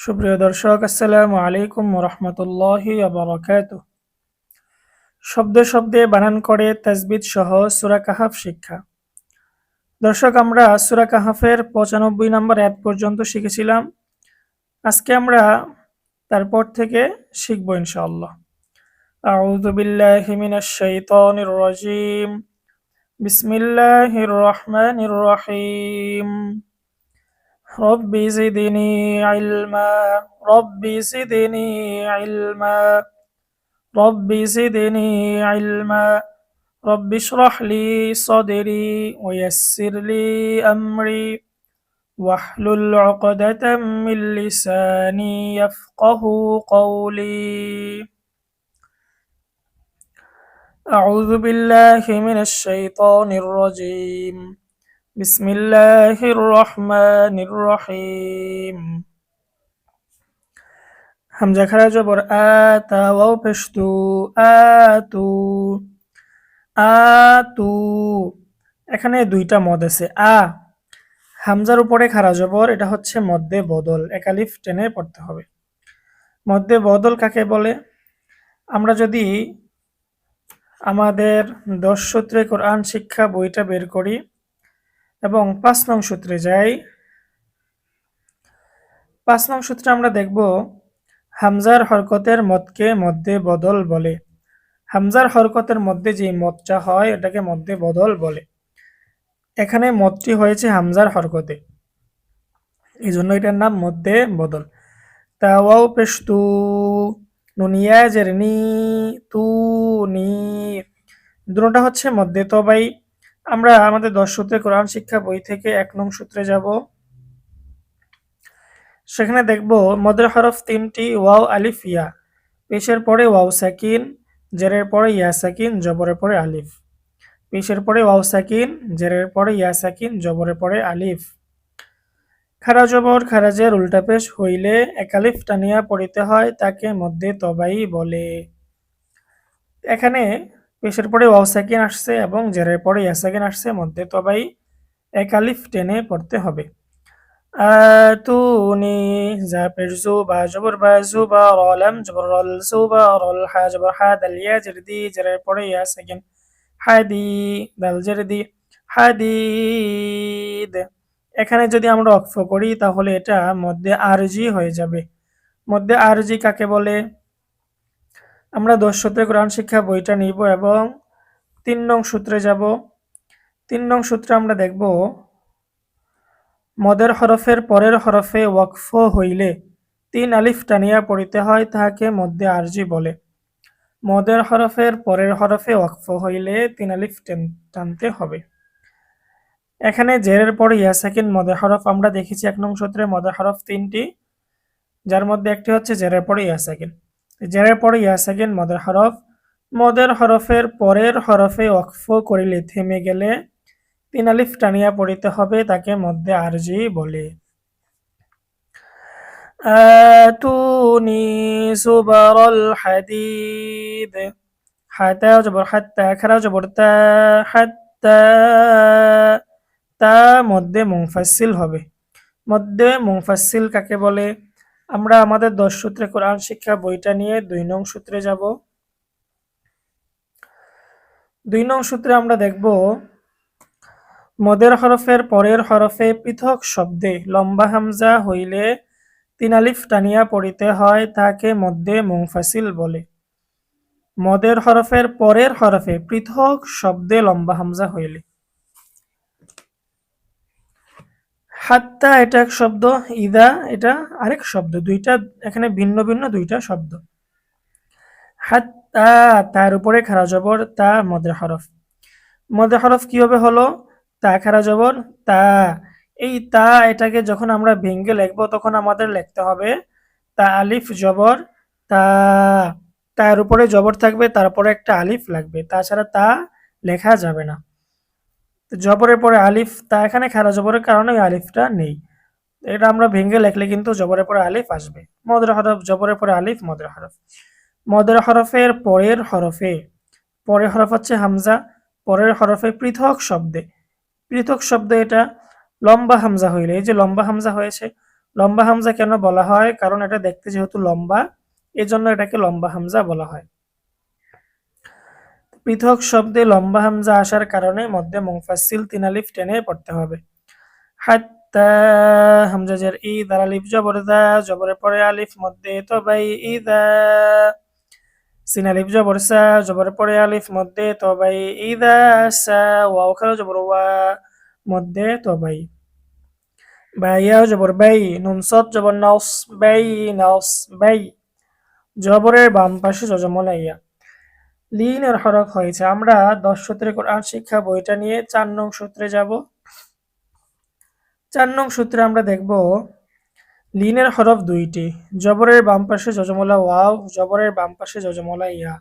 সুপ্রিয় দর্শক, আসসালামু আলাইকুম রহমতুল্লাহি আবরকাত শব্দে শব্দে বানান করে তাজবিদ সহ সুরা কাহাফ শিক্ষা। দর্শক, আমরা সুরা কাহাফের পঁচানব্বই নম্বর অ্যাপ পর্যন্ত শিখেছিলাম। আজকে আমরা তারপর থেকে শিখব ইনশাআল্লাহ। আউজুবিল্লাহিমিনাশাইতানির রাজিম। বিসমিল্লাহির রহমানির রহিম। رب زدني علما. رب زدني علما. رب زدني علما. رب اشرح لي صدري ويسر لي أمري. واحلل عقدة من لساني يفقه قولي. أعوذ بالله من الشيطان الرجيم. بسم الله الرحمن الرحيم হামজা খারা জবর আতা ওয়াও পেশতু আতু আতু এখানে দুইটা মদ আছে আ হামজার উপরে খারা জবর এটা হচ্ছে মধ্যে বদল একালিফ টেনে পড়তে হবে মধ্যে বদল কাকে বলে আমরা যদি আমাদের দশ সূত্রে কোরআন শিক্ষা বইটা বের করি এবং পাঁচ নং সূত্রে যাই। পাঁচ নং সূত্রে আমরা দেখব, হামজার হরকতের মদকে মধ্যে বদল বলে। হামজার হরকতের মধ্যে যে মদটা হয়, এটাকে মধ্যে বদল বলে। এখানে মদটি হয়েছে হামজার হরকতে। এই জন্য এটার নাম মধ্যে বদল। তাওয়াও পেশতু, নুনিয়া জেরনি, তু, নি। দুটোটা হচ্ছে মধ্যে তবাই আমরা আমাদের দশ সূত্রে কোরআন শিক্ষা বই থেকে এক নং সূত্রে যাব। সেখানে দেখব, মদের হরফ তিনটি, ওয়াও, আলিফ, ইয়া। পেশের পরে ওয়াও, সাকিন। জেরের পরে ইয়া, সাকিন। জবরের পরে আলিফ। পেশের পরে ওয়াও, সাকিন। জেরের পরে ইয়া, সাকিন। জবরের পরে আলিফ। খারা জবর খারাজের উল্টা পেশ হইলে একালিফ টানিয়া পড়িতে হয়, তাকে মধ্যে তবাই বলে। এখানে পেশের পরে ওয়াও সাকিন আসছে এবং জেরের পরে ইয়া সাকিন আসছে, মধ্যে তবাই একালিফ টেনে পড়তে হবে। আতুনি বা রল রল, হা হা পরে ইয়া দাল এখানে যদি আমরা অক্ষ করি তাহলে এটা মধ্যে আরজি হয়ে যাবে। মধ্যে আরজি কাকে বলে? আমরা দশ সূত্রে কোরআন শিক্ষা বইটা নিব এবং তিন নং সূত্রে যাব। তিন নং সূত্রে আমরা দেখব, মদের হরফের পরের হরফে ওয়াকফ হইলে তিন আলিফ টানিয়া পড়িতে হয়, তাহাকে মধ্যে আরজি বলে। মদের হরফের পরের হরফে ওয়াকফ হইলে তিন আলিফ টানতে হবে। এখানে জেরের পরে ইয়াসাকিন মদের হরফ আমরা দেখেছি এক নং সূত্রে মদের হরফ তিনটি, যার মধ্যে একটি হচ্ছে জেরের পরে ইয়াসাকিন। জেরের পরে ইয়াসাকিন মদের হরফ মদের হরফের পরের হরফে ওয়াকফ করিলে থেমে গেলে, তিন আলিফ টানিয়া পড়িতে হবে তাকে মধ্যে আরজি বলে। আতুনি সুবারল হাদিদ, হাতা জবর হাত্তা খারা জবর তা হাত্তা তা মধ্যে মুংফাসিল হবে। মধ্যে মুংফাসিল কাকে বলে? আমরা আমাদের দশ সূত্রে কোরআন শিক্ষা বইটা নিয়ে দুই নং সূত্রে যাব। দুই নং সূত্রে আমরা দেখব, মদের হরফের পরের হরফে পৃথক শব্দে লম্বা হামজা হইলে তিন আলিফ টানিয়া পড়িতে হয়, তাকে মধ্যে মুংফাসিল বলে। মদের হরফের পরের হরফে পৃথক শব্দে লম্বা হামজা হইলে। হাত্তা এটা এক শব্দ, ইদা এটা আরেক শব্দ, দুইটা এখানে ভিন্ন ভিন্ন দুইটা শব্দ। হাত্তা, তার উপরে খারা জবর, তা মদের হরফ। মদের হরফ কীভাবে হলো? তা খারা জবর, তা। এই তা এটাকে যখন আমরা ভেঙ্গে লিখব, তখন আমাদের লিখতে হবে তা আলিফ জবর, তা। তার উপরে জবর থাকবে, তারপরে একটা আলিফ লাগবে। তাছাড়া তা লেখা যাবে না। জবরের পরে আলিফ, তা এখানে খারা জবরের কারণে আলিফটা নেই। এটা আমরা ভেঙে লেখলে কিন্তু জবরের পরে আলিফ আসবে। মদের হরফ, জবরের পরে আলিফ, মদের হরফ। মদের হরফের পরের হরফে, পরের হরফ হচ্ছে হামজা, পরের হরফে পৃথক শব্দে। পৃথক শব্দ এটা লম্বা হামজা হইলে, এই যে লম্বা হামজা হয়েছে, লম্বা হামজা কেন বলা হয়? কারণ এটা দেখতে যেহেতু লম্বা, এজন্য এটাকে লম্বা হামজা বলা হয়। পৃথক শব্দে লম্বা হামজা আসার কারণে মধ্যে মুংফাসিল তিন আলিফ টেনে পড়তে হবে। হাত্তা হামজা জের ই দার আলিফ জবর দা জবরের পরে আলিফ, মধ্যে তবাই ইদা সিন আলিফ জবর সা জবরের পরে আলিফ, মধ্যে তবাই ইদা সা। ওয়াও খালো জবর ওয়া, মধ্যে তবাই। বাইয়া জবর বাই, নুন জবর নাউস বাই নাউস বাই। জবরের বাম পাশে জজমলাইয়া লিনের হরফ হয়েছে। আমরা দশ সূত্রে কোরআন শিক্ষা বইটা নিয়ে চার নং সূত্রে যাব। চার নং সূত্রে আমরা দেখব, লিনের হরফ দুইটি। জবরের বাম পাশে যজমলা ওয়াও, জবরের বাম পাশে যজমলা ইয়া।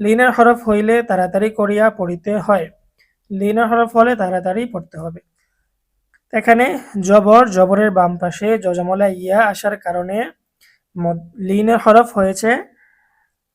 লিনের হরফ হইলে তাড়াতাড়ি করিয়া পড়িতে হয়। লিনের হরফ হলে তাড়াতাড়ি পড়তে হবে। এখানে জবর, জবরের বাম পাশে যজমলা ইয়া আসার কারণে লিনের হরফ হয়েছে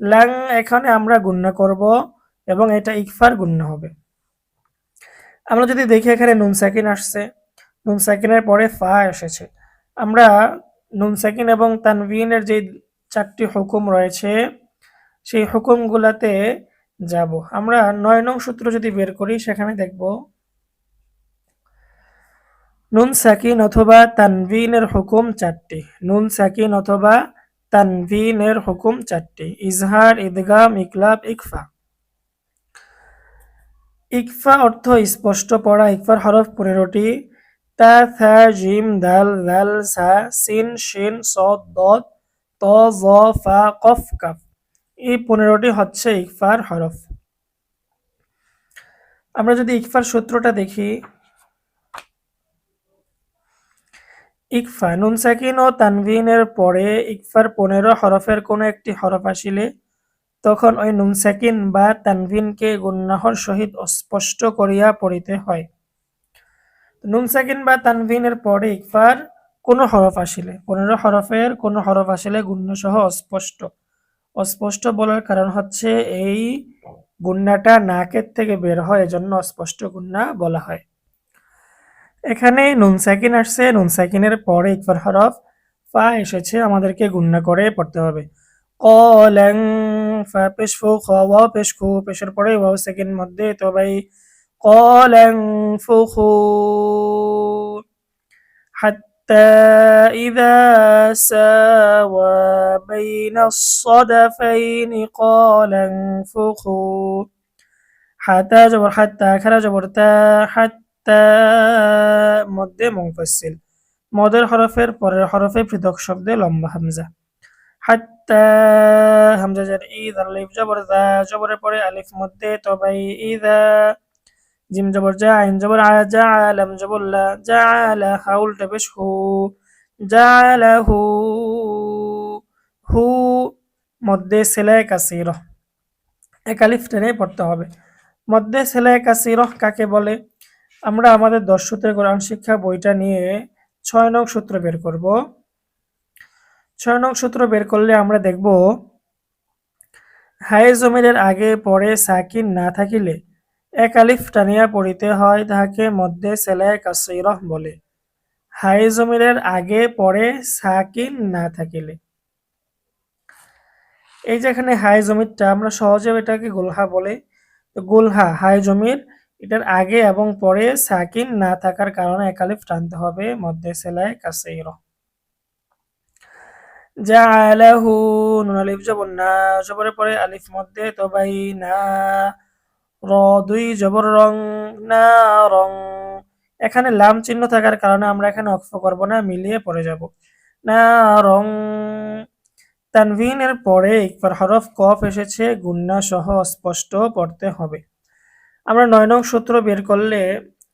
ল্যাং এখানে আমরা গুণনা করব এবং এটা ইকফার গুণনা হবে। আমরা যদি দেখি এখানে নুন সাকিন আসছে, নুন সাকিনের পরে ফা এসেছে। আমরা নুন সাকিন এবং তানভিনের যে চারটি হুকুম রয়েছে, সেই হুকুমগুলাতে যাব। আমরা নয় নং সূত্র যদি বের করি, সেখানে দেখব, নুন সাকিন অথবা তানভিনের হুকুম চারটি। নুন সাকিন অথবা তানভিনের হুকুম চারটি। ইজহার, ইদগাম, ইকলাব, ইকফা। ইকফা অর্থ স্পষ্ট পড়া, ইকফার হরফ পনেরোটি। তা, থা, জিম, দাল দাল সা, সিন, শিন, সদ, দদ, ত, জ, ফা, কফ, কাফ। এই পনেরোটি হচ্ছে ইকফার হরফ। আমরা যদি ইকফার সূত্রটা দেখি ইকফা নুন সাকিন ও তানভিনের পরে ইকফার পনেরো হরফের কোনো একটি হরফ আসিলে, তখন ওই নুন সাকিন বা তানভিনকে গুন্নাহর সহিত স্পষ্ট করিয়া পড়িতে হয়। নুন সাকিন বা তানভিনের পরে ইকফার কোনো হরফ আসিলে, পনেরো হরফের কোনো হরফ আসিলে গুণ্য সহ অস্পষ্ট। অস্পষ্ট বলার কারণ হচ্ছে এই গুন্নাটা নাকের থেকে বের হয়, এজন্য অস্পষ্ট গুন্না বলা হয়। এখানে নুন সাকিন আসছে নুন সাকিনের পরে ইকফার হরফ ফা এসেছে আমাদেরকে গুন্না করে পড়তে হবে কলেং ফা পেশ ফু খ ওয়াও পেশ খু পেশের পরে ওয়াও সেকেন্ড মধ্যে তো ভাই কলেং ফু খু حتى إذا ساوى بين الصدفين قال انفخوا حتى جبر حتى خرج جبر تا حتى মধ্যে মুফাসসিল মদের হরফের পরের হরফে পৃথক শব্দে লম্বা হামজা হাত্তা হামজা জার ইদ আলিফ জবর দা জবরের পরে আলিফ মধ্যে তবাই ইদা জিম জবর জা আইন জবর আ জা আলাম জবর লা জা আলা হাউল পেশ হু জা আলা হু হু মধ্যে সেলাই কাসির এক আলিফ টেনে পড়তে হবে মধ্যে সেলাই কাসির কাকে বলে আমরা আমাদের দশ সূত্রের কোরআন শিক্ষা বইটা নিয়ে ছয় নং সূত্র বের করব। ছয় নং সূত্র বের করলে আমরা দেখব হাই জমিনের আগে পরে সাকিন না থাকিলে এক আলিফ টানিয়া পড়িতে হয় তাহাকে মধ্যে সেলাই কাসিরহ বলে। হাই জমিনের আগে পরে সাকিন না থাকিলে। এই যে এখানে হাই জমিরটা আমরা সহজে এটাকে গোলহা বলে। গোলহা হাই জমির এটার আগে এবং পরে সাকিন না থাকার কারণে একালিফ টানতে হবে মধ্যে সেলাই কাসেইর। জালাহু নুন আলিফ জবর না, জবরের পরে আলিফ মধ্যে তবাই না, র দুই জবর রং না, রং। এখানে লাম চিহ্ন থাকার কারণে আমরা এখানে অক্ষ করব না, মিলিয়ে পড়ে যাব। না, রং। তানভিনের পরে একবার হরফ কফ এসেছে গুন্না সহ স্পষ্ট পড়তে হবে। আমরা নয় নং সূত্র বের করলে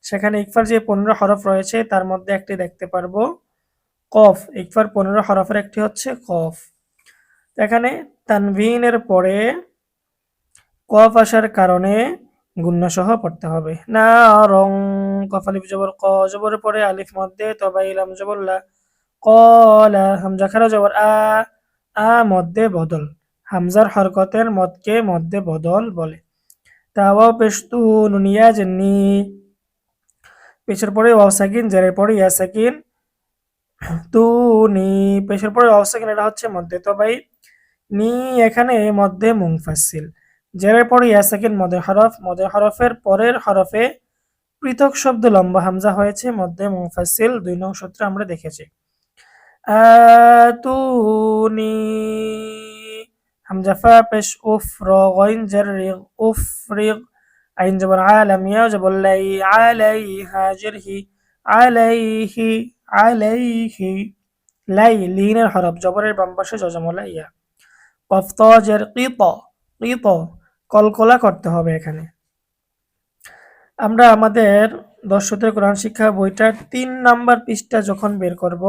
সেখানে ইকফার যে পনেরো হরফ রয়েছে, তার মধ্যে একটি দেখতে পারব। কফ, ইকফার পনেরো হরফের একটি হচ্ছে কফ। এখানে তানভিনের পরে কফ আসার কারণে গুন্না সহ পড়তে হবে। না, রং, কফ, আলিফ, জবর, ক জবরের পরে আলিফ মধ্যে, তবাই ইলাম জবরলা কলা, হামজা, খারা, জবর, আ আ মধ্যে বদল। হামজার হরকতের মদকে মধ্যে বদল বলে। তাওয়াও পেশতু নুনিয়া জেন্নি। পেশের পরে ওয়াও সাকিন, জেরের পরে ইয়া সাকিন। তু নি, পেশের পরে ওয়াও সাকিন, এটা হচ্ছে মধ্যে। তবাই নি এখানে মধ্যে মুংফাসিল জেরের পরে ইয়া সাকিন মদের হরফ। মদের হরফের পরের হরফে পৃথক শব্দ লম্বা হামজা হয়েছে, মধ্যে মুংফাসিল দুই নং সূত্রে আমরা দেখেছি। আতুনি হামজা ফা পেশ উফ র গইন জার রিগ উফ রিগ আইন জবর আলাম ইয়া জবর লাই আলাইহা জারহি আলাইহি আলাইহি লাই লিনের হরফ জবরের বাম পাশে জজমলা ইয়া কফ ত জের কিত কিত কলকলা করতে হবে এখানে। আমরা আমাদের দর্শকদের কোরআন শিক্ষা বইটার তিন নাম্বার পৃষ্ঠা যখন বের করব,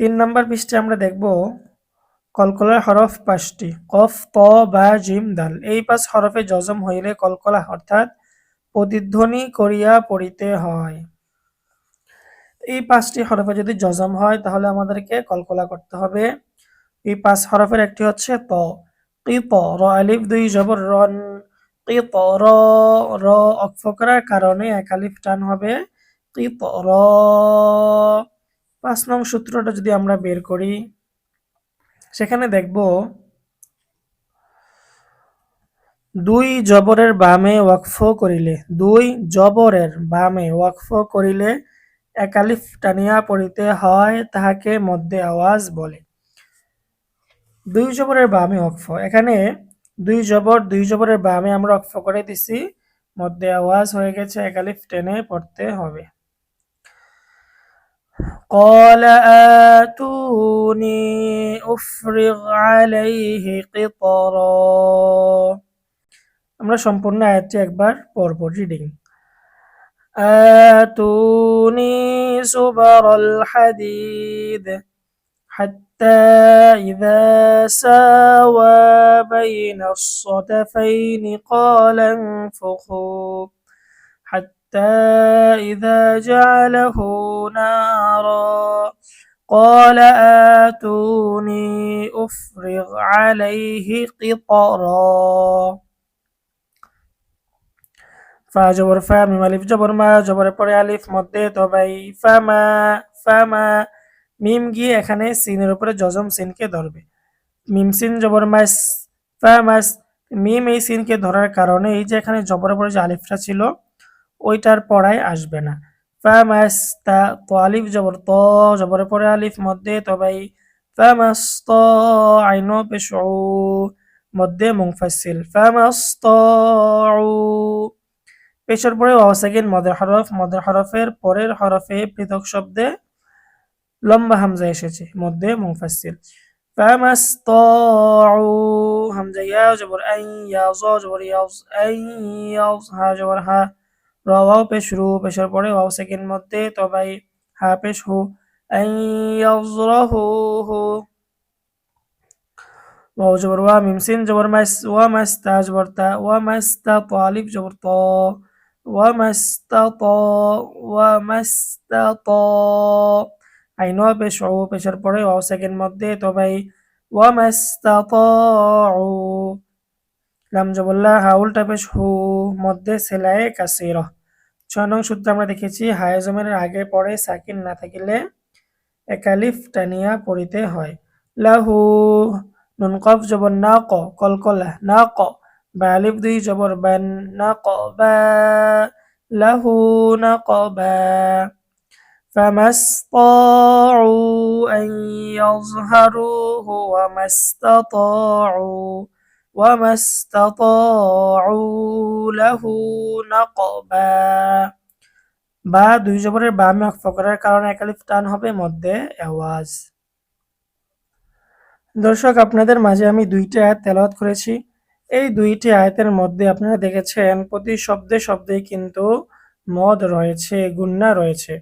তিন নাম্বার পৃষ্ঠে আমরা দেখব কলকলার হরফ পাঁচটি। কফ প বা, জিম, দাল। এই পাঁচ হরফে জজম হইলে কলকলা অর্থাৎ প্রতিধ্বনি করিয়া পড়িতে হয়। এই পাঁচটি হরফে যদি জজম হয়, তাহলে আমাদেরকে কলকলা করতে হবে। এই পাঁচ হরফের একটি হচ্ছে ত। কিত র, আলিফ, দুই, জবর, রন। কিত র র, অক্ষ করার কারণে এক আলিফ টান হবে। কিত র, পাঁচ নং সূত্রটা যদি আমরা বের করি। সেখানে দেখব দুই জবরের বামে ওয়াকফ করিলে, দুই জবরের বামে ওয়াকফ করিলে একালিফ টানিয়া পড়িতে হয় তাহাকে মধ্যে আওয়াজ বলে। দুই জবরের বামে ওয়াকফ, এখানে দুই জবর, দুই জবরের বামে আমরা ওয়াকফ করে দিছি, মধ্যে আওয়াজ হয়ে গেছে একালিফ টেনে পড়তে হবে। قال آتوني أفرغ عليه قطرا আমরা সম্পূর্ণ আয়াতটি একবার পরব রিডিং آتوني زبر الحديد حتى إذا ساوى بين الصدفين قال انفخوا حتى إذا جعله نارا قال آتوني أفرغ عليه قطرا ফা জবর ফা মিম আলিফ জবর মা জবরের পরে আলিফ মধ্যে তবাই ফামা ফামা মিম গিয়ে এখানে সিনের উপরে জজম সিনকে ধরবে মিম সিন জবর মাস ফামাস মিম এই সিনকে ধরার কারণে এই যে এখানে জবরের পরে যে আলিফটা ছিল ওইটার পড়ায় আসবে না ফামাস তা তো আলিফ জবর ত জবরের পরে আলিফ মধ্যে তবাই ফামাস ত আইন পেশ মধ্যে মুংফাসিল ফামাস ত পেশের পরে ওয়াও সেকেন্ড মদের হরফ মদের হরফের পরের হরফে পৃথক শব্দে লম্বা হামজা এসেছে মধ্যে মুংফাসিল فمستطاعوا همزة يا جبر أن يا ظا جبر يا أن يا হা জবর হা রওয়াও পেশ রু পেশের পরে ওয়াও সেকেন্ড মধ্যে তবাই হা পেশ হু। হু। ওয়াও জবর ওয়া মিমসিন জবর মাস ওয়া মাস্তা জবর তা, ওয়া মাস্তা তালিব জবর ত। ওয়া মাস্তা ত, ওয়া মাস্তা ত। আইন পেশ ও পেশের পরে ওয়াও সেকেন্ড মধ্যে তবাই, ওয়া মাস্তা ত লাম জবর লা, হা উল্টা পেশ হু, মধ্যে সেলাই কাসিরা। ছয় নং সূত্র আমরা দেখেছি হায়াজমের আগে পরে সাকিন না থাকিলে একালিফ টানিয়া পড়িতে হয় লাহু নুন কফ জবর না ক কলকলা না ক বা আলিফ দুই জবর বান না ক বা লাহু না ক বা فما استطاعوا أن يظهروه وما استطاعوا وما استطاعوا له نقبا বা দুই জবরের বামে অক্ষ করার কারণে একালিফ টান হবে মধ্যে আওয়াজ দর্শক আপনাদের মাঝে আমি দুইটি আয়াত তেলাওয়াত করেছি এই দুইটি আয়াতের মধ্যে আপনারা দেখেছেন প্রতি শব্দে শব্দে কিন্তু মদ রয়েছে গুন্না রয়েছে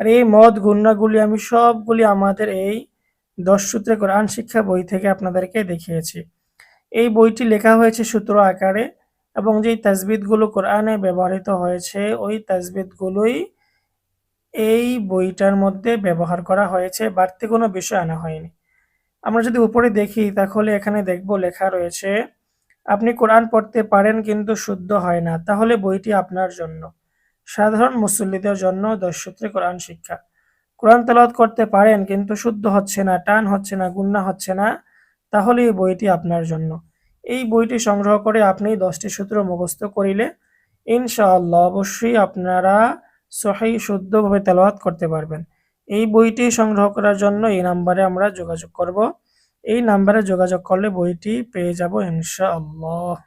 আর এই মদ গুন্নাগুলি আমি সবগুলি আমাদের এই দশ সূত্রে কোরআন শিক্ষা বই থেকে আপনাদেরকে দেখিয়েছি এই বইটি লেখা হয়েছে সূত্র আকারে এবং যেই তাজবিদগুলো কোরআনে ব্যবহৃত হয়েছে, ওই তাজবিদগুলোই এই বইটার মধ্যে ব্যবহার করা হয়েছে। বাড়তি কোনো বিষয় আনা হয়নি। আমরা যদি উপরে দেখি, তাহলে এখানে দেখব লেখা রয়েছে, আপনি কোরআন পড়তে পারেন কিন্তু শুদ্ধ হয় না। তাহলে বইটি আপনার জন্য। সাধারণ মুসল্লিদের জন্য দশ সূত্রে কোরআন শিক্ষা। কোরআন তেলাওয়াত করতে পারেন কিন্তু শুদ্ধ হচ্ছে না, টান হচ্ছে না গুন্না হচ্ছে না। তাহলে এই বইটি আপনার জন্য। এই বইটি সংগ্রহ করে আপনি দশটি সূত্র মুখস্থ করিলে ইনশাআল্লাহ অবশ্যই আপনারা সহি, শুদ্ধভাবে তেলাওয়াত করতে পারবেন। এই বইটি সংগ্রহ করার জন্য এই নাম্বারে আমরা যোগাযোগ করব। এই নাম্বারে যোগাযোগ করলে বইটি পেয়ে যাব ইনশাআল্লাহ।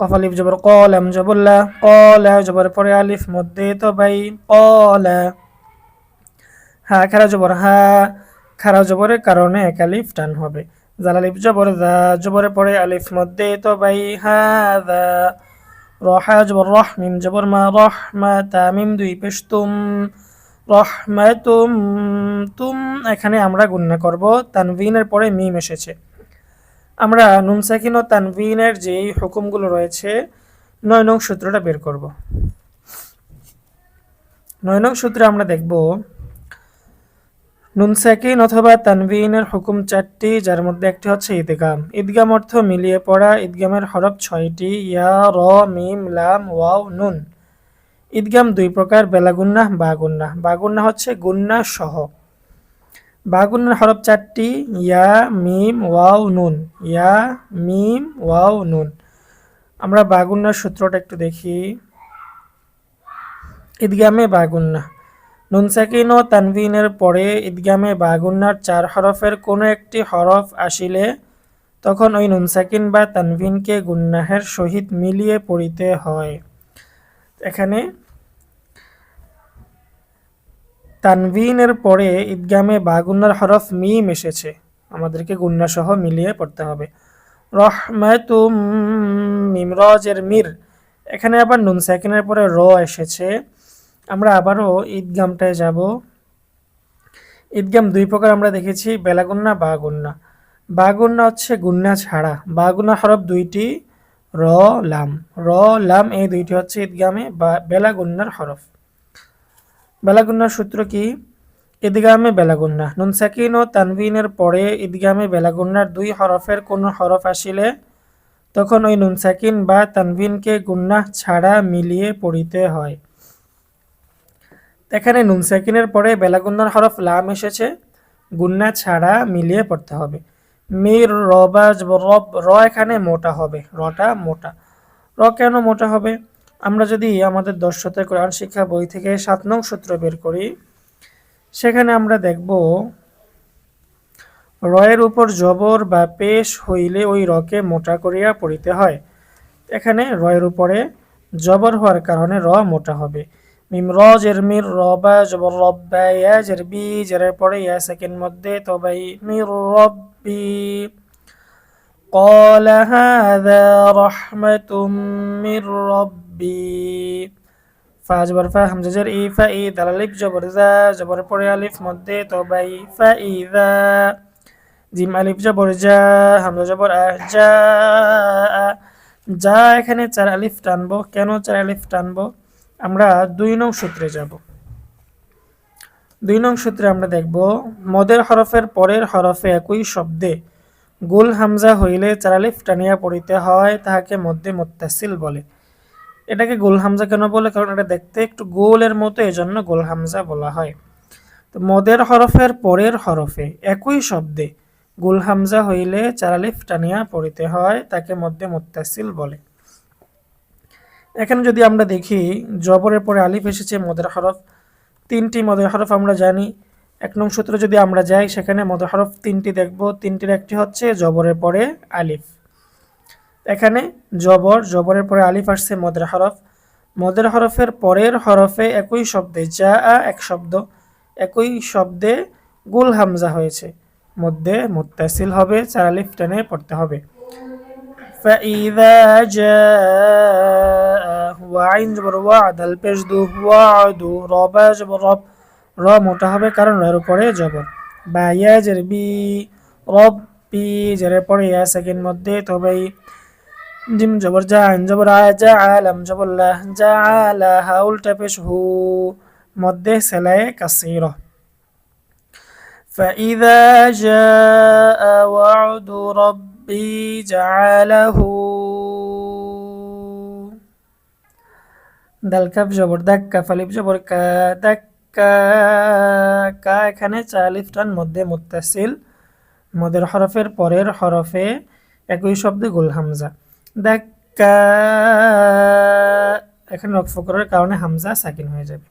আলিফ জবর কলাম জবল্লা কলা পরে মধ্যে তো কলা খারা জবর, হা খারা জবরের কারণে এক আলিফ টান হবে। জাল আলিফ জবর দা, জবরে পরে আলিফ মধ্যে তো বাই হা দা রহা জবর রহ মিম জবর মা রহ মা তা মিম দুই পেশ তুম। রহমাতুম তুম, এখানে আমরা গুণনা করব। তানভিনের পরে মিম এসেছে। আমরা নুন সাকিন ও তানভিনের যেই হুকুমগুলো রয়েছে, নয় নং সূত্রটা বের করব। নয় নং সূত্রে আমরা দেখব নুন সাকিন অথবা তানভিনের হুকুম চারটি, যার মধ্যে একটি হচ্ছে ঈদগাম ঈদগাম অর্থ মিলিয়ে পড়া ঈদগামের হরফ ছয়টি, ইয়া, র, মিম, লাম, ওয়াও, নুন। ঈদগাম দুই প্রকার, বেলাগুন্না, বাগুন্না। বাগুন্না হচ্ছে গুন্না সহ। বাগুন্নার হরফ চারটি, ইয়া, মিম, ওয়াও, নুন। ইয়া, মিম, ওয়াও, নুন। আমরা বাগুন্নার সূত্রটা একটু দেখি। ঈদগামে বাগুন্না। নুন সাকিন ও তানভিনের পরে ঈদগামে বাগুন্নার চার হরফের কোনো একটি হরফ আসিলে তখন ওই নুনসাকিন বা তানভিনকে গুন্নাহের সহিত মিলিয়ে পড়িতে হয়। এখানে তানভিনের পরে ঈদগামে বাগুন্নার হরফ মিম এসেছে। আমাদেরকে গুন্না সহ মিলিয়ে পড়তে হবে। রহমাতুম মিমরজের মির। এখানে আবার নুন সাকিনের পরে র এসেছে। আমরা আবারও ঈদগামটায় যাব। ঈদগাম দুই প্রকার আমরা দেখেছি, বেলাগুন্না বা গুন্না বা গুন্না হচ্ছে গুন্না ছাড়া। বাগুন্না হরফ দুইটি, র, লাম। র, লাম এই দুইটি হচ্ছে ঈদগামে বা বেলাগুন্নার হরফ। বেলাগুন্নার সূত্র কি? ঈদগামে বেলাগুন্না। নুন সাকিন ও তানভিনের পরে ঈদগামে বেলাগুন্নার দুই হরফের কোনো হরফ আসিলে, তখন ওই নুন সাকিন বা তানভিনকে গুন্না ছাড়া মিলিয়ে পড়িতে হয়। এখানে নুন সাকিনের পরে বেলাগুন্নার হরফ লাম এসেছে। গুন্না ছাড়া মিলিয়ে পড়তে হবে। মির, রবাজ, রব, র এখানে মোটা হবে। রটা মোটা। র কেন মোটা হবে? আমরা যদি আমাদের দর্শতে কোরআন শিক্ষা বই থেকে সাত নং সূত্র বের করি, সেখানে আমরা দেখব, রয়ের উপর জবর বা পেশ হইলে ওই রকে মোটা করিয়া পড়িতে হয়। এখানে রয়ের উপরে জবর হওয়ার কারণে র মোটা হবে। মিম র জের মির রবা জবর রব্বা ইয়া জের বি জেরের পরে ইয়া সেকেন্ড মধ্যে তবাই মির রব্বি قال هذا رحمة من ربي ফা জবর ফা হামজা জের ই ফা ই দাল আলিফ জবর জা জবর পরে আলিফ মধ্যে তবাই ফা ইদা জিম আলিফ জবর জা হামজা জবর আ যা যা এখানে চার আলিফ টানবো কেন চার আলিফ টানবো আমরা দুই নং সূত্রে যাব। দুই নং সূত্রে আমরা দেখব, মদের হরফের পরের হরফে একই শব্দে গোল হামজা হইলে চারালিফ টানিয়া পড়িতে হয় তাহাকে মধ্যে মোত্তাসিল বলে। এটাকে গোল হামজা কেন বলে? কারণ এটা দেখতে একটু গোলের মতো, এজন্য গোল হামজা বলা হয়। তো মদের হরফের পরের হরফে একই শব্দে গোল হামজা হইলে চারালিফ টানিয়া পড়িতে হয় তাকে মধ্যে মোত্তাসিল বলে। এখানে যদি আমরা দেখি, জবরের পরে আলিফ এসেছে মদের হরফ। তিনটি মদের হরফ আমরা জানি। এক নং সূত্রে যদি আমরা যাই, সেখানে মদের হরফ তিনটি দেখব। তিনটির একটি হচ্ছে জবরের পরে আলিফ। এখানে জবর, জবরের পরে আলিফ আসছে মদের হরফ। মদের হরফের পরের হরফে একই শব্দে যা আ এক শব্দ, একই শব্দে গুল হামজা হয়েছে। মধ্যে মুত্তাসিল হবে, চার আলিফ টেনে পড়তে হবে। فإذا جاء ওয়া আইন জবর ওয়া দাল পেশ দু ওয়া দু রবা জবর রব র মোটা হবে কারণ এর উপরে জবর বা ইয়া জের বি রব পি জের পরে ইয়া সেকেন্ড মধ্যে তবে জিম জবর জা আইন জবর আ জা আলাম জবর লা জা আলা হা উল্টা পেশ হু মধ্যে সেলায়ে কাসিরা فإذا جاء وعد ربي جعله দাল কাপ জবর দাক্কা ফালিফ জবর কা দাক্কা কা এখানে চালিফ টান মধ্যে মুত্তাসিল মদের হরফের পরের হরফে একই শব্দে গুল হামজা দাক্কা এখানে রকফ করার কারণে হামজা সাকিন হয়ে যাবে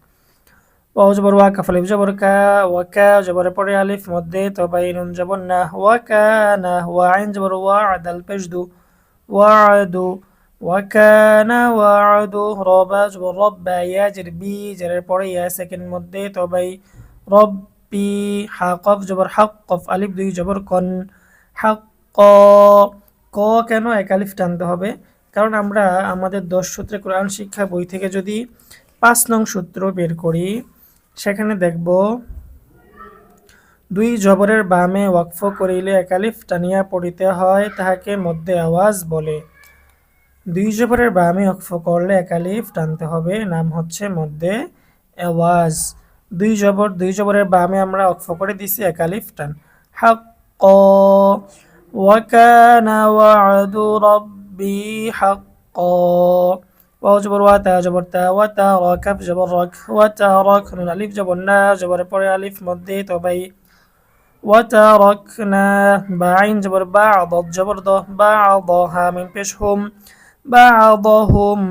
ওয়াও জবর ওয়া কাফ আলিফ জবর কা ওয়া কা জবরের পরে আলিফ, মধ্যে তবাই নুন জবর না ওয়া কা না, ওয়া আইন জবর ওয়া আদাল পেশদু, ওয়া আদু আদু, রবা জবর রব্বা, ইয়া জের বি, জেরের পরে ইয়া সেকেন্ড মধ্যে তবাই রব্বি, হাকফ জবর হাক্কফ, আলিফ দুই জবর কন, হাক্ক, ক কেন এক আলিফ টানতে হবে? কারণ আমরা আমাদের দশ সূত্রে কোরআন শিক্ষা বই থেকে যদি পাঁচ নং সূত্র বের করি সেখানে দেখব। দুই জবরের বামে ওয়াকফ করিলে একালিফ টানিয়া পড়িতে হয়, তাহাকে মধ্যে আওয়াজ বলে। দুই জবরের বামে ওয়াকফ করলে একালিফ টানতে হবে, নাম হচ্ছে মধ্যে আওয়াজ। দুই জবর, দুই জবরের বামে আমরা ওয়াকফ করে দিছি একালিফ টান। হাক ওয়াকানা ওয়াও জবর ওয়া তা জবর তা ওয়া তা র কাফ জবর রক ওয়া তা রক নুন আলিফ জবর না জবরের পরে আলিফ মধ্যে তবাই ওয়া তা রক না বা আইন জবর বা দ জবর দ বা দ হা মিম পেশ হুম বা দ হুম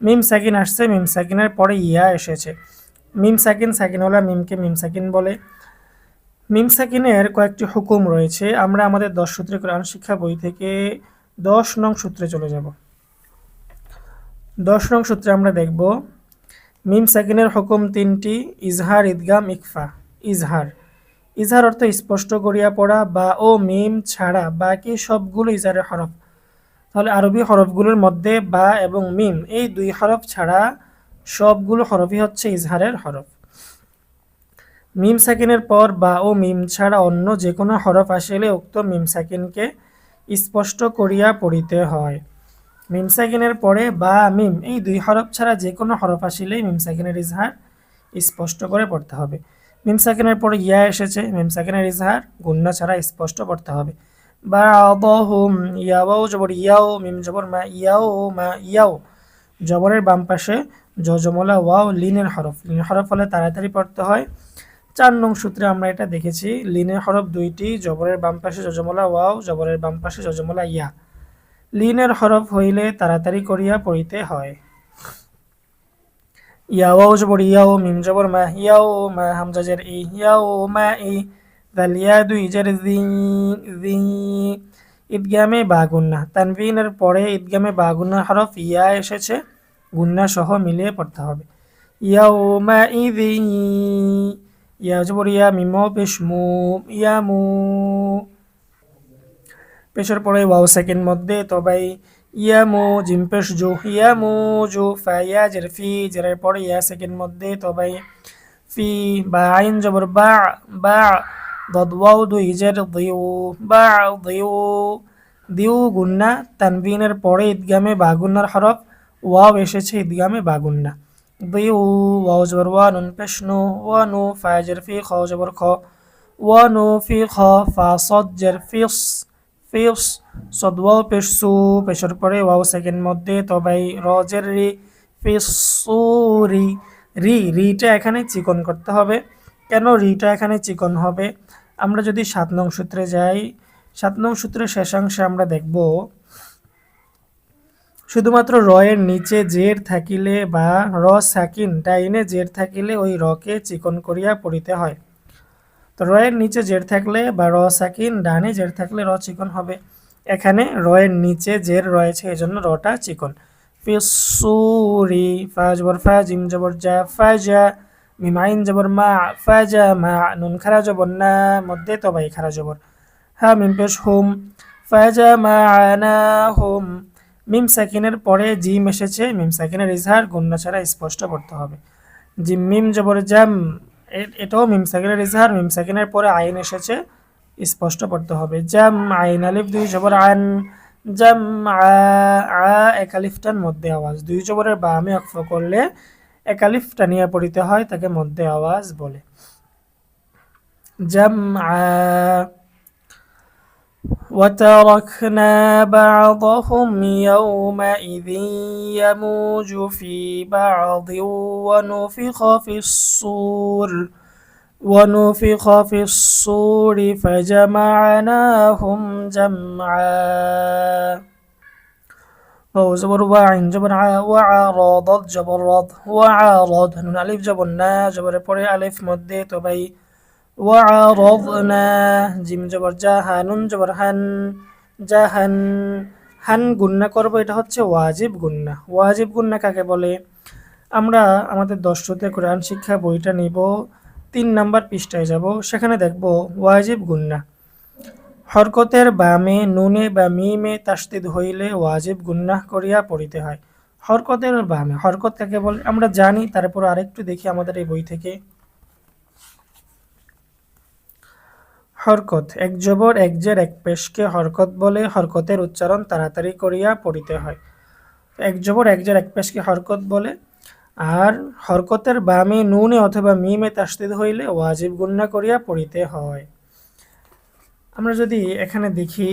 মিম সাকিন আসছে মিম সাকিনের পরে ইয়া এসেছে। মিম সাকিন সাকিন হলে মিমকে মিম সাকিন বলে। মিম সাকিনের কয়েকটি হুকুম রয়েছে। আমরা আমাদের দশ সূত্রে কোরআন শিক্ষা বই থেকে দশ নং সূত্রে চলে যাব। দশ নং সূত্রে আমরা দেখব। মিম সাকিনের হুকুম তিনটি, ইজহার ঈদগাম ইকফা ইজহার। ইজহার অর্থ স্পষ্ট করিয়া পড়া বা ও মিম ছাড়া বাকি সবগুলো ইজহারের হরফ। তাহলে আরবি হরফগুলোর মধ্যে বা এবং মিম এই দুই হরফ ছাড়া সবগুলো হরফই হচ্ছে ইজহারের হরফ। মিম সাকিনের পর বা ও মিম ছাড়া অন্য যে কোনো হরফ আসলে উক্ত মিম সাকিনকে স্পষ্ট করিয়া পড়িতে হয়। মিম সাকিনের পরে বা মিম, এই দুই হরফ ছাড়া যে কোনো হরফ আসিলেই মিম সাকিনের ইজহার স্পষ্ট করে পড়তে হবে। মিম সাকিনের পরে ইয়া এসেছে, মিম সাকিনের ইজহার গুন্না ছাড়া স্পষ্ট পড়তে হবে। বা হুম ইয়াও জবর ইয়াও, মিম জবর মা ইয়াও মা ইয়াও। জবরের বাম পাশে জজমলা ওয়াও লিনের হরফ। লিনের হরফ হলে তাড়াতাড়ি পড়তে হয়। চার নং সূত্রে আমরা এটা দেখেছি, লিনের হরফ দুইটি, জবরের বাম পাশে জজমলা ওয়াও, জবরের বাম পাশে জজমলা ইয়া। লিনের হরফ হইলে তাড়াতাড়ি করিয়া পড়িতে হয়। ইয়াও জবর ইয়াও, মিম জবর মা, ইয়াও মা, হামজা ই, ইয়াও মা ই দাল ইয়া দুই জের জি জি। ঈদগামে বা গুন্না, তানবিনের পরে ঈদগামে বা গুন্নার হরফ ইয়া এসেছে, গুন্না সহ মিলিয়ে পড়তে হবে। ইয়াও মা ইদি ইয়া জবর ইয়া মিম পেশ মু, ইয়া মু। পেশের পরে ওয়াও সেকেন্ড মধ্যে। তো ভাই, ইয়ামো জিম পেশ জো, ইয়ামো, জো ফাইয়া জের, ফি, জেরের পরে ইয়া সেকেন্ড মধ্যে। তো ভাই, ফি, বা, আইন জবর, বা বা, দদ, ওয়াও, দুই, জের, দিউ, বা, দিউ দিউ, গুন্না তানবিনের পরে ঈদগামে বাগুন্নার হরফ, ওয়াও এসেছে ঈদগামে বাগুন্না দিউ, ওয়াও জবর, ওয়া, নুন, পেশ, নো, ওয়া, নো ফায়া জের, ফি, খ, জবর, খ, ওয়া, নো, ফি, খ, ফা, সদ, জের ফিস ফিস সদওয়াও পেশ পেশের পরে ওয়াও সেকেন্ড মধ্যে, তবাই রজের রি ফিসুরি রি রি, রিটা এখানে চিকন করতে হবে। কেন রিটা এখানে চিকন হবে? আমরা যদি সাত নং সূত্রে যাই, সাত নং সূত্রের শেষাংশে আমরা দেখব, শুধুমাত্র রয়ের নিচে জের থাকিলে বা র সাকিন ডাইনে জের থাকিলে ওই রকে চিকন করিয়া পড়িতে হয়। তো রয়ের নিচে জের থাকলে বা র সাকিন, ডানে জের থাকলে র চিকন হবে। এখানে রয়ের নিচে জের রয়েছে এই জন্য রটা চিকন। ফিসুরি ফাজ বর ফাজ, ইম জবর জা ফাজা মিমাইন জবর মা ফাজা, মা নুন খারা জবর না, মধ্যে তবাই খারা জবর হা, মিম পেশ হুম, ফাজা, মা আনা হুম। মিম সাকিনের পরে জিম এসেছে, মিম সাকিনের ইজহার, গুন্না ছাড়া স্পষ্ট করতে হবে। জিম, মিম জবর জাম এটাও মিম সাকিনের ইজহার। মিম সাকিনের পরে আইন এসেছে, স্পষ্ট পড়তে হবে। জাম আইন আলিফ, দুই জবর আন, জাম আ এক আলিফটার মধ্যে আওয়াজ। দুই জবরের আমি অক্ষ করলে এক টানিয়া পড়িতে হয়, তাকে মধ্যে আওয়াজ বলে। জাম আ وتركنا بعضهم يومئذ يموج في بعض ونفخ في الصور ونفخ في الصور فجمعناهم جمعا. وزبر وعين جبر وعارض جبر رض وعارض نون ألف جبر نا جبر بري ألف مدة تبي وعرضنا জিম জবর জাহা নুন জবর হান জাহান হান গুন্না করবো এটা হচ্ছে ওয়াজিব গুন্না ওয়াজিব গুন্না কাকে বলে আমরা আমাদের দশরতে কোরআন শিক্ষা বইটা নিব তিন নাম্বার পৃষ্ঠায় যাব সেখানে দেখব ওয়াজিব গুন্না হরকতের বামে নুনে বা মিমে তাসদিদ হইলে ওয়াজিব গুন্নাহ করিয়া পড়িতে হয় হরকতের বামে হরকত কাকে বলে আমরা জানি তারপর আরেকটু দেখি আমাদের এই বই থেকে হরকত। এক জবর, এক জের, এক পেশকে হরকত বলে হরকতের উচ্চারণ তাড়াতাড়ি করিয়া পড়িতে হয়। এক জবর, এক জের, এক পেশকে হরকত বলে। আর হরকতের বামে নুনে অথবা মিমে তাসদিদ হইলে ওয়াজিব গুন্না করিয়া পড়িতে হয়। আমরা যদি এখানে দেখি,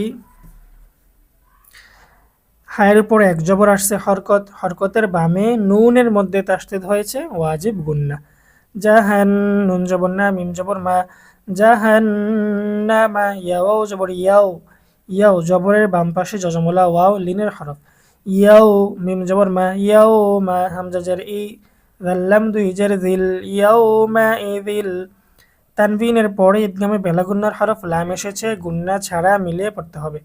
হায়ের উপর এক জবর আসছে হরকত। হরকতের বামে নুনের মধ্যে তাসদিদ হয়েছে ওয়াজিব গুন্না জাহান নুন জবর না, মিম জবর, মা জাহান্নামা ইয়াও জবর ইয়াও ইয়াও জবরের বাম পাশে জজমলা ওয়াও লিনের হরফ। ইয়াও মিম জবর মা, ইয়াও মা হামজা জার ই জাল্লাম দুই জার দিল, ইয়াও মা ইদিল তানভিনের পরে ঈদগামে বেলাগুন্নার হরফ লাম এসেছে, গুন্না ছাড়া মিলিয়ে পড়তে হবে।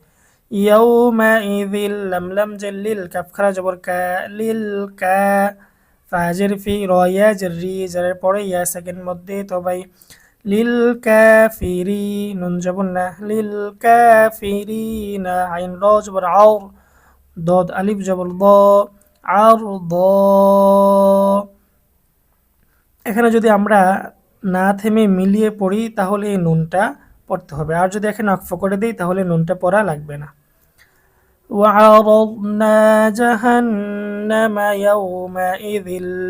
ইয়াও মা ইদিল লাম লাম জেল্লিল কাফখারা জবর কা, লিল কা, ফাজের ফি রয়া জেরি জারের পরে ইয়া সেকেন্ড মধ্যে তো ভাই লিল ক্যাফিরি নুন জবর না, লিল ক্যাফিরি না আইন র জবর আও দদ আলিফ জবর দ, আর দ। এখানে যদি আমরা না থেমে মিলিয়ে পড়ি, তাহলে এই নুনটা পড়তে হবে। আর যদি এখানে অক্ষ করে দিই, তাহলে নুনটা পড়া লাগবে না। وعرضنا جهنم يومئذ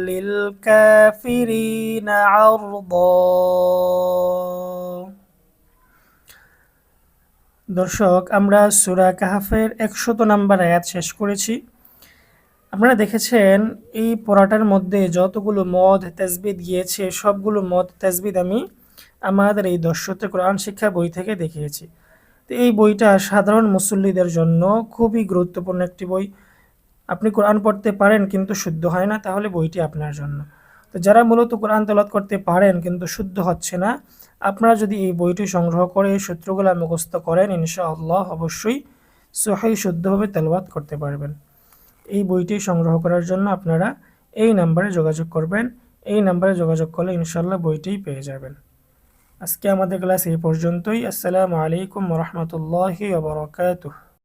للكافرين عرضا দর্শক আমরা সুরা কাহাফের একশত নাম্বার আয়াত শেষ করেছি আপনারা দেখেছেন এই পড়াটার মধ্যে যতগুলো মদ তেজবিদ গিয়েছে সবগুলো মদ তেজবিদ আমি আমাদের এই দর্শতে কোরআন শিক্ষা বই থেকে দেখিয়েছি তো এই বইটা সাধারণ মুসল্লিদের জন্য খুবই গুরুত্বপূর্ণ একটি বই। আপনি কোরআন পড়তে পারেন কিন্তু শুদ্ধ হয় না, তাহলে বইটি আপনার জন্য। তো যারা মূলত কোরআন তেলাওয়াত করতে পারেন কিন্তু শুদ্ধ হচ্ছে না, আপনারা যদি এই বইটি সংগ্রহ করে এই সূত্রগুলো মুখস্থ করেন, ইনশাআল্লাহ অবশ্যই সহি শুদ্ধভাবে তেলাওয়াত করতে পারবেন। এই বইটি সংগ্রহ করার জন্য আপনারা এই নাম্বারে যোগাযোগ করবেন। এই নাম্বারে যোগাযোগ করলে ইনশাআল্লাহ বইটিই পেয়ে যাবেন। আজকে আমাদের ক্লাস এই পর্যন্তই। আসসালামু আলাইকুম রহমতুল্লাহি ওবরাকাতুহ